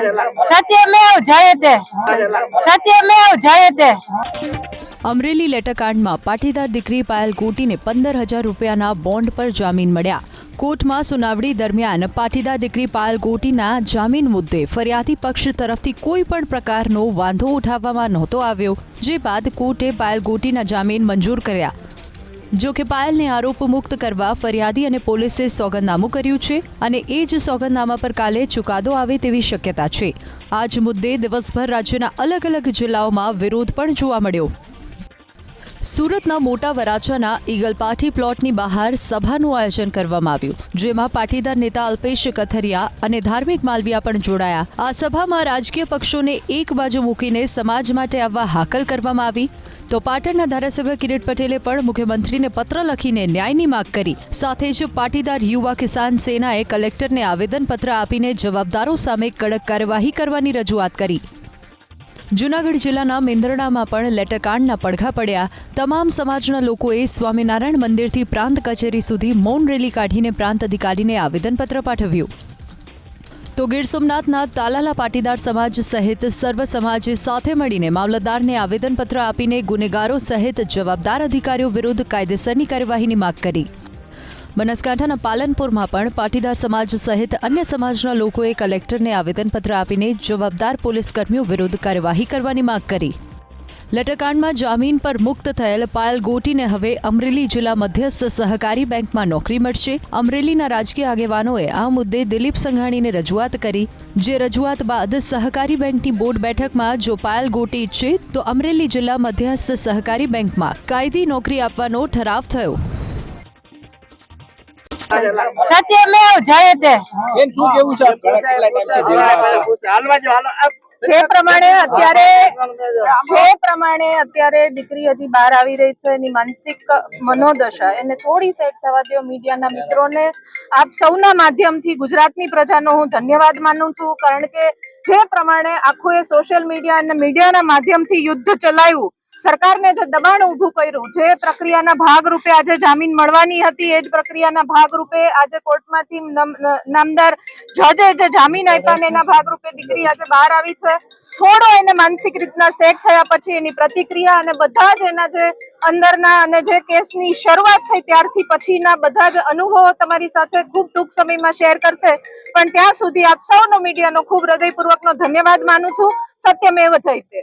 સત્યમેવ જયતે. સત્યમેવ જયતે. અમરેલી લેટરકાંડમાં પાટીદાર દીકરી પાયલ ગોટીને પંદર હજાર રૂપિયાના બોન્ડ પર જામીન મળ્યા. કોર્ટમાં સુનાવણી દરમિયાન પાટીદાર દીકરી પાયલ ગોટીના જામીન મુદ્દે ફરિયાદી પક્ષ તરફથી કોઈ પણ પ્રકારનો વાંધો ઉઠાવવામાં નહોતો આવ્યો. જે બાદ કોર્ટે પાયલ ગોટીના જામીન મંજૂર કર્યા. જો કે પાયલને આરોપ મુક્ત કરવા ફરિયાદી અને પોલીસે સોગંદનામું કર્યું છે અને એ જ સોગંદનામા પર કાલે ચુકાદો આવે તેવી શક્યતા છે. આ જ મુદ્દે દિવસભર રાજ્યના અલગ અલગ જિલ્લાઓમાં વિરોધ પણ જોવા મળ્યો. સુરતના મોટા વરાછાના ઈગલ પાર્ટી પ્લોટની બહાર સભાનું આયોજન કરવામાં આવ્યું, જેમાં પાટીદાર નેતા અલ્પેશ કથરિયા અને ધાર્મિક માલવિયા પણ જોડાયા. આ સભામાં રાજકીય પક્ષોને એક બાજુ મૂકીને સમાજ માટે આવવા હાકલ કરવામાં આવી. તો પાટણના ધારાસભ્ય કિરીટ પટેલે પણ મુખ્યમંત્રીને પત્ર લખીને ન્યાયની માગ કરી. સાથે જ પાટીદાર યુવા કિસાન સેનાએ કલેક્ટરને આવેદનપત્ર આપીને જવાબદારો સામે કડક કાર્યવાહી કરવાની રજૂઆત કરી. જૂનાગઢ જિલ્લાના મેંદરડામાં પણ લેટરકાંડના પડઘા પડ્યા. તમામ સમાજના લોકોએ સ્વામિનારાયણ મંદિરથી પ્રાંત કચેરી સુધી મૌન રેલી કાઢીને પ્રાંત અધિકારીને આવેદનપત્ર પાઠવ્યું. તો ગીર સોમનાથના તાલાલા પાટીદાર સમાજ સહિત સર્વ સમાજે સાથે મળીને મામલતદારને આવેદનપત્ર આપીને ગુનેગારો સહિત જવાબદાર અધિકારીઓ વિરુદ્ધ કાયદેસરની કાર્યવાહીની માગ કરી. બનાસકાંઠાના પાલનપુરમાં પણ પાટીદાર સમાજ સહિત અન્ય સમાજના લોકોએ કલેક્ટરને આવેદનપત્ર આપીને જવાબદાર પોલીસકર્મીઓ વિરુદ્ધ કાર્યવાહી કરવાની માંગ કરી. લટકાંડમાં જામીન પર મુક્ત થયેલ પાયલ ગોટીને હવે અમરેલી જિલ્લા મધ્યસ્થ સહકારી બેંકમાં નોકરી મળશે. અમરેલીના રાજકીય આગેવાનોએ આ મુદ્દે દિલીપ સંઘાણીને રજૂઆત કરી, જે રજૂઆત બાદ સહકારી બેંકની બોર્ડ બેઠકમાં જો પાયલ ગોટી ઈચ્છે તો અમરેલી જિલ્લા મધ્યસ્થ સહકારી બેંકમાં કાયદી નોકરી આપવાનો ઠરાવ થયો. સત્યમેવ જયતે બેન શું કેવું છે? હાલવા જો હતા? જે પ્રમાણે અત્યારે જે પ્રમાણે અત્યારે દીકરી હજી બહાર આવી રહી છે એની માનસિક મનોદશા એને થોડી સેટ થવા દો મીડિયાના મિત્રોને. આપ સૌના માધ્યમથી ગુજરાતની પ્રજાનો હું ધન્યવાદ માનું છું કારણ કે જે પ્રમાણે આખું એ સોશિયલ મીડિયા અને મીડિયાના માધ્યમથી યુદ્ધ ચલાવ્યું સરકારને જે દબાણ ઊભું કર્યું, જે પ્રક્રિયાના ભાગરૂપે આજે જામીન મળવાની હતી, એ જ પ્રક્રિયાના ભાગરૂપે આજે કોર્ટમાંથી નામદાર જજે જે જામીન આપ્યા ને એના ભાગરૂપે દીકરી આજે બહાર આવી છે. થોડો એને માનસિક રીતના સેટ થયા પછી એની પ્રતિક્રિયા અને બધા જ એના જે અંદરના અને જે કેસની શરૂઆત થઈ ત્યારથી પછીના બધા જ અનુભવો તમારી સાથે ખૂબ ટૂંક સમયમાં શેર કરશે. પણ ત્યાં સુધી આપ સૌનો મીડિયાનો ખૂબ હૃદયપૂર્વકનો ધન્યવાદ માનું છું. સત્યમેવ જયતે